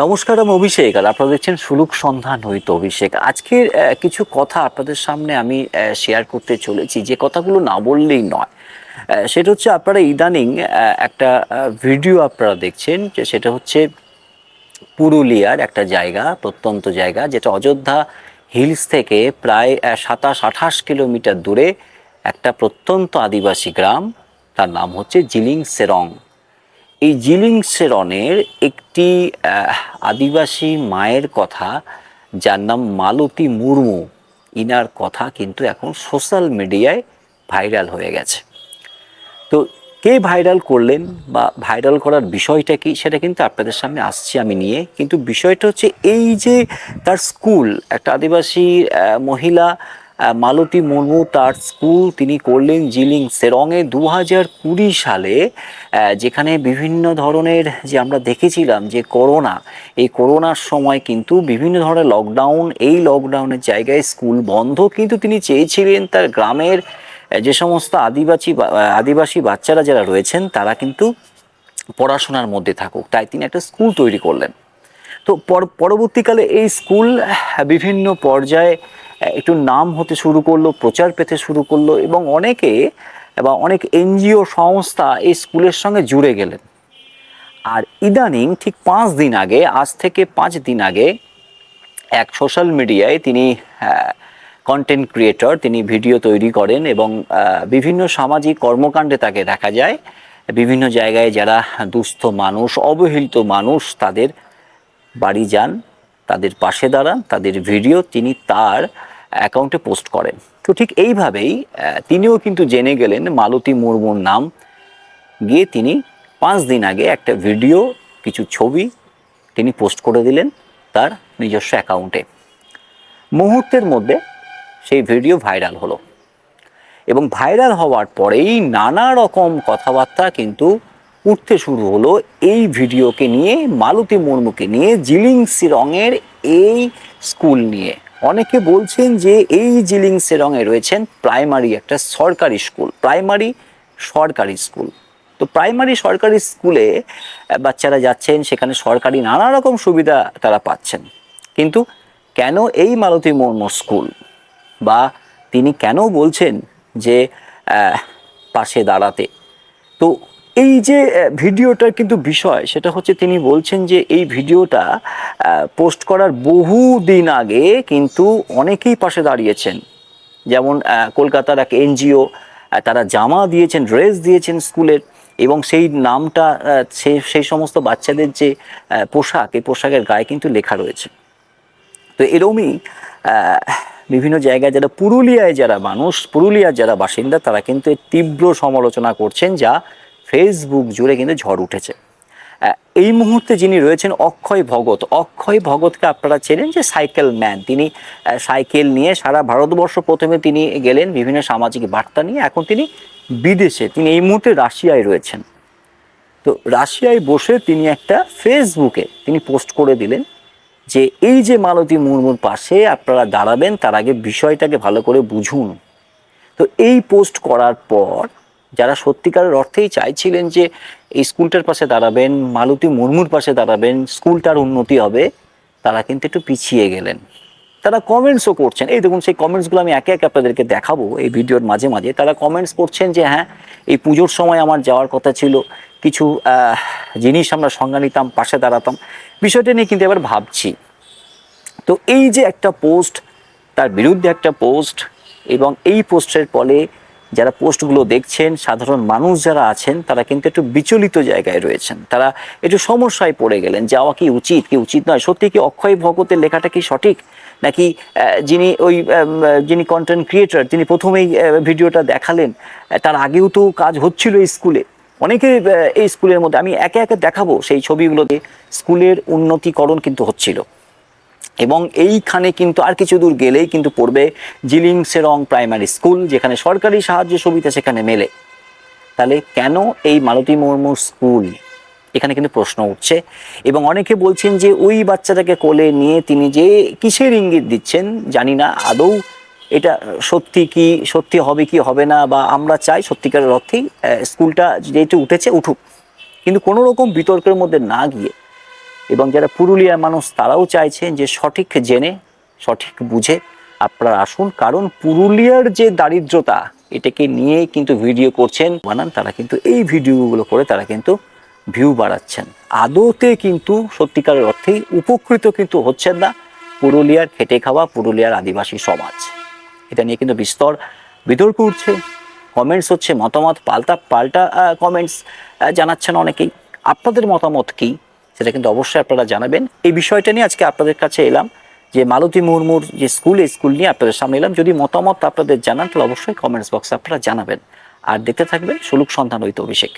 নমস্কার, আমি অভিষেক আর আপনারা দেখছেন সুলুক সন্ধান হইতো অভিষেক। আজকের কিছু কথা আপনাদের সামনে আমি শেয়ার করতে চলেছি। যে কথাগুলো না বললেই নয় সেটা হচ্ছে আপনারা ইদানিং একটা ভিডিও আপনারা দেখছেন যে সেটা হচ্ছে পুরুলিয়ার একটা জায়গা, প্রত্যন্ত জায়গা, যেটা অযোধ্যা হিলস থেকে প্রায় সাতাশ, আঠাশ কিলোমিটার দূরে একটা প্রত্যন্ত আদিবাসী গ্রাম। তার নাম হচ্ছে জিলিং সেরং। এই জিলিং সেরনের একটি আদিবাসী মায়ের কথা, যার নাম মালতী মুর্মু। ইনার কথা কিন্তু এখন সোশ্যাল মিডিয়ায় ভাইরাল হয়ে গেছে। তো কে ভাইরাল করলেন বা ভাইরাল করার বিষয়টা কি, সেটা কিন্তু আপনাদের সামনে আসছি আমি নিয়ে। কিন্তু বিষয়টা হচ্ছে এই যে তার স্কুল, একটা আদিবাসী মহিলা মালতী মুর্মু তার স্কুল তিনি করলেন জিলিং সেরংয়ে দু হাজার কুড়ি সালে যেখানে বিভিন্ন ধরনের যে আমরা দেখেছিলাম যে করোনা, এই করোনার সময় কিন্তু বিভিন্ন ধরনের লকডাউন এই লকডাউনের জায়গায় স্কুল বন্ধ। কিন্তু তিনি চেয়েছিলেন তার গ্রামের যে সমস্ত আদিবাসী আদিবাসী বাচ্চারা যারা রয়েছেন, তারা কিন্তু পড়াশোনার মধ্যে থাকুক। তাই তিনি একটা স্কুল তৈরি করলেন। তো পর- পরবর্তীকালে এই স্কুল বিভিন্ন পর্যায়ে একটু নাম হতে শুরু করল, প্রচার পেতে শুরু করল এবং অনেকে, বা অনেক এনজিও সংস্থা এই স্কুলের সঙ্গে জুড়ে গেলেন। আর ইদানিং ঠিক পাঁচ দিন আগে, আজ থেকে পাঁচ দিন আগে, এক সোশ্যাল মিডিয়ায় তিনি কন্টেন্ট ক্রিয়েটর তিনি ভিডিও তৈরি করেন এবং বিভিন্ন সামাজিক কর্মকাণ্ডে তাকে দেখা যায়। বিভিন্ন জায়গায় যারা দুস্থ মানুষ, অবহেলিত মানুষ, তাদের বাড়ি যান, তাদের পাশে দাঁড়ান, তাদের ভিডিও তিনি তার অ্যাকাউন্টে পোস্ট করেন। তো ঠিক এইভাবেই তিনিও কিন্তু জেনে গেলেন মালতী মুর্মুর নাম। গিয়ে তিনি পাঁচ দিন আগে একটা ভিডিও, কিছু ছবি তিনি পোস্ট করে দিলেন তার নিজস্ব অ্যাকাউন্টে। মুহূর্তের মধ্যে সেই ভিডিও ভাইরাল হলো। এবং ভাইরাল হওয়ার পরেই নানা রকম কথাবার্তা কিন্তু উঠতে শুরু হলো এই ভিডিওকে নিয়ে, মালতী মুর্মুকে নিয়ে, জিলিং সিরংয়ের এই স্কুল নিয়ে। অনেকে বলছেন যে এই জিলিং সিরংয়ে রয়েছেন প্রাইমারি একটা সরকারি স্কুল, প্রাইমারি সরকারি স্কুল। তো প্রাইমারি সরকারি স্কুলে বাচ্চারা যাচ্ছেন, সেখানে সরকারি নানা রকম সুবিধা তারা পাচ্ছেন। কিন্তু কেন এই মালতী মুর্মু স্কুল? বা তিনি কেন বলছেন যে পাশে দাঁড়াতে? তো এই যে ভিডিওটার কিন্তু বিষয়, সেটা হচ্ছে তিনি বলছেন যে, এই ভিডিওটা পোস্ট করার বহু দিন আগে কিন্তু অনেকেই পাশে দাঁড়িয়েছেন। যেমন কলকাতার এক এনজিও তারা জামা দিয়েছেন, ড্রেস দিয়েছেন স্কুলের এবং সেই নামটা সেই সমস্ত বাচ্চাদের যে পোশাক, এই পোশাকের গায়ে কিন্তু লেখা রয়েছে। তো এরমই বিভিন্ন জায়গায় যারা, পুরুলিয়ায় যারা মানুষ, পুরুলিয়ার যারা বাসিন্দা, তারা কিন্তু তীব্র সমালোচনা করছেন যা ফেসবুক জুড়ে কিন্তু ঝড় উঠেছে। এই মুহূর্তে যিনি রয়েছেন অক্ষয় ভগত, অক্ষয় ভগতকে আপনারা চেনেন যে সাইকেল ম্যান। তিনি সাইকেল নিয়ে সারা ভারতবর্ষ প্রথমে তিনি গেলেন বিভিন্ন সামাজিক বার্তা নিয়ে, এখন তিনি বিদেশে, তিনি এই মুহূর্তে রাশিয়ায় রয়েছেন। তো রাশিয়ায় বসে তিনি একটা ফেসবুকে তিনি পোস্ট করে দিলেন যে, এই যে মালতী মুর্মুর পাশে আপনারা দাঁড়াবেন, তার আগে বিষয়টাকে ভালো করে বুঝুন। তো এই পোস্ট করার পর যারা সত্যিকারের অর্থেই চাইছিলেন যে এই স্কুলটার পাশে দাঁড়াবেন, মালতী মুর্মুর পাশে দাঁড়াবেন, স্কুলটার উন্নতি হবে, তারা কিন্তু একটু পিছিয়ে গেলেন। তারা কমেন্টসও করছেন। এই দেখুন, সেই কমেন্টসগুলো আমি একে একে আপনাদেরকে দেখাবো এই ভিডিওর মাঝে মাঝে। তারা কমেন্টস করছেন যে হ্যাঁ এই পুজোর সময় আমার যাওয়ার কথা ছিল। কিছু জিনিস আমরা সংজ্ঞা নিতাম, পাশে দাঁড়াতাম। বিষয়টা নিয়ে কিন্তু এবার ভাবছি। তো এই যে একটা পোস্ট তার বিরুদ্ধে একটা পোস্ট এবং এই পোস্টের ফলে যারা পোস্টগুলো দেখছেন, সাধারণ মানুষ যারা আছেন, তারা কিন্তু একটু বিচলিত জায়গায় রয়েছেন। তারা একটু সমস্যায় পড়ে গেলেন, যাওয়া কি উচিত কি উচিত নয়? সত্যি কি অক্ষয় ভগতের লেখাটা কি সঠিক? নাকি যিনি ওই যিনি কন্টেন্ট ক্রিয়েটর তিনি প্রথমেই ভিডিওটা দেখালেন তার আগেও তো কাজ হচ্ছিল স্কুলে। অনেকে এই স্কুলের মধ্যে, আমি একে একে দেখাবো, সেই ছবিগুলোতে স্কুলের উন্নতিকরণ কিন্তু হচ্ছিল। এবং এইখানে কিন্তু আর কিছু দূর গেলেই কিন্তু পড়বে জিলিং সেরং প্রাইমারি স্কুল, যেখানে সরকারি সাহায্য সুবিধা সেখানে মেলে। তাহলে কেন এই মালতী মুর্মুর স্কুল? এখানে কিন্তু প্রশ্ন উঠছে। এবং অনেকে বলছেন যে ওই বাচ্চাটাকে কোলে নিয়ে তিনি যে কিসের ইঙ্গিত দিচ্ছেন, জানি না। আদৌ এটা সত্যি কি, সত্যি হবে কি, হবে না, বা আমরা চাই সত্যিকারের অর্থেই স্কুলটা যেহেতু উঠেছে, উঠুক। কিন্তু কোনো রকম বিতর্কের মধ্যে না গিয়ে এবং যারা পুরুলিয়ার মানুষ, তারাও চাইছেন যে সঠিক জেনে, সঠিক বুঝে আপনারা আসুন। কারণ পুরুলিয়ার যে দারিদ্রতা, এটাকে নিয়ে কিন্তু ভিডিও করছেন বানান তারা কিন্তু এই ভিডিওগুলো করে তারা কিন্তু ভিউ বাড়াচ্ছেন। আদৌতে কিন্তু, সত্যিকারের অর্থেই উপকৃত কিন্তু হচ্ছেন না পুরুলিয়ার খেটে খাওয়া পুরুলিয়ার আদিবাসী সমাজ। এটা নিয়ে কিন্তু বিস্তর বিতর্ক উঠছে। কমেন্টস হচ্ছে, মতামত পাল্টা পাল্টা কমেন্টস জানাচ্ছেন অনেকেই। আপনাদের মতামত কি? সেটা কিন্তু অবশ্যই আপনারা জানাবেন। এই বিষয়টা নিয়ে আজকে আপনাদের কাছে এলাম যে মালতী মুর্মুর যে স্কুল, এই স্কুল নিয়ে আপনাদের সামনে এলাম। যদি মতামত আপনাদের জানান, তাহলে অবশ্যই কমেন্টস বক্সে আপনারা জানাবেন। আর দেখতে থাকবেন সুলুক সন্ধান হইতে অভিষেক।